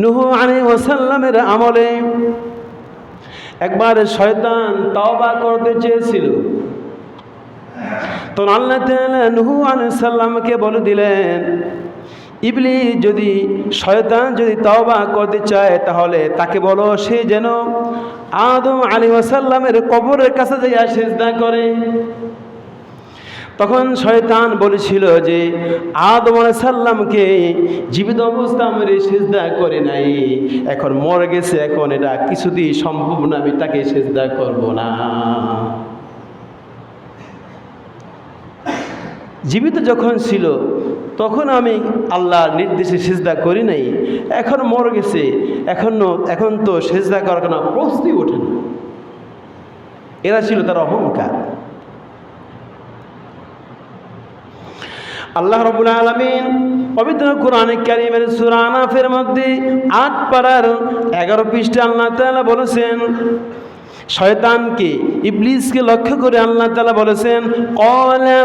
নুহু আলী ওসাল্লামের আমলে একবার শয়তান তওবা করতে চেয়েছিল। তো আল্লাহ নুহু আলী সাল্লামকে বলে দিলেন ইবলি যদি শয়তান যদি তওবা করতে চায় তাহলে তাকে বলো, সে যেন আদম আলী ওসাল্লামের কবরের কাছে যাইয়া সেজদা করে। তখন শয়তান বলেছিল যে আদম সাল্লামকে জীবিত অবস্থা মেরে সেজদা করে নাই। এখন মরে গেছে, এখন এটা কিছুতেই সম্ভব না, আমি তাকে সেজদা করব না। জীবিত যখন ছিল, তখন আমি আল্লাহর নির্দেশে সেজদা করি নাই। এখন মরে গেছে, এখন এখন তো সেজদা করার কোনো প্রশ্নই ওঠে না। এরা ছিল তার অহংকার। আল্লাহ রবুল আলমিন পবিত্র কোরআনে কারিমের সুরানাফের মধ্যে আট পাড়ার এগারো পৃষ্ঠে আল্লাহ তাআলা বলেছেন, শয়তানকে, ইবলিসকে লক্ষ্য করে আল্লাহ তাআলা বলেছেন ক্বালা